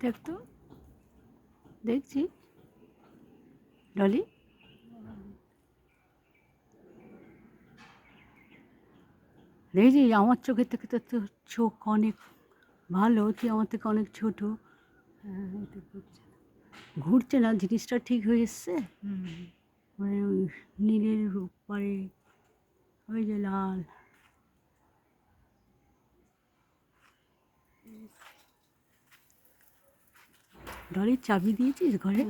দেখ তো। দেখছি। ডলি দেখছি আমার চোখের থেকে তো তোর চোখ অনেক ভালো তুই আমার থেকে অনেক ছোট। হ্যাঁ ঘুরছে না। জিনিসটা ঠিক হয়ে এসছে? মানে নীলের পরে ওই যে লাল। ডলির চাবি দিয়েছিস ঘরে?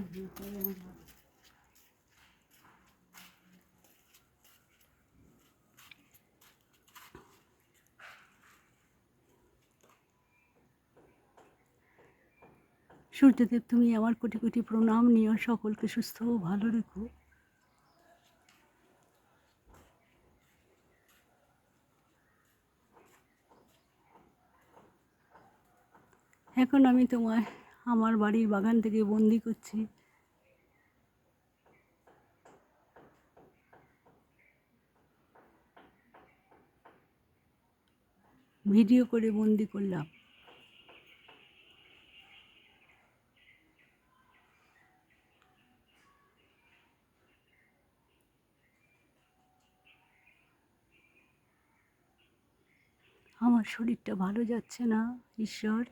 সূর্যদেব, তুমি আমার কোটি কোটি প্রণাম। নিও সকলকে সুস্থ ও ভালো রেখো। এখন আমি তোমায় আমার বাড়ির বাগান থেকে বন্দি করছি। ভিডিও করে বন্দি করলাম। আমার শরীরটা ভালো যাচ্ছে না, ঈশ্বর।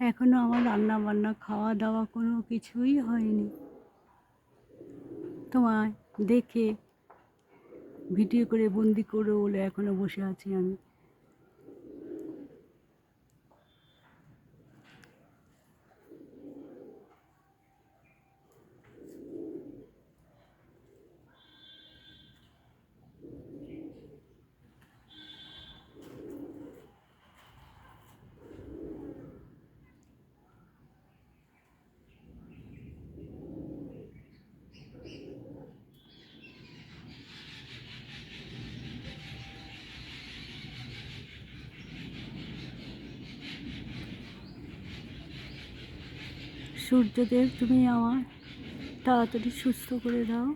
এখনও আমার রান্না বান্না খাওয়া দাওয়া কোনো কিছুই হয়নি। তোমায় দেখে, ভিডিও করে বন্দি করে বলে এখনও বসে আছি আমি। সূর্যদেব তুমি আমার তাড়াতাড়ি সুস্থ করে দাও।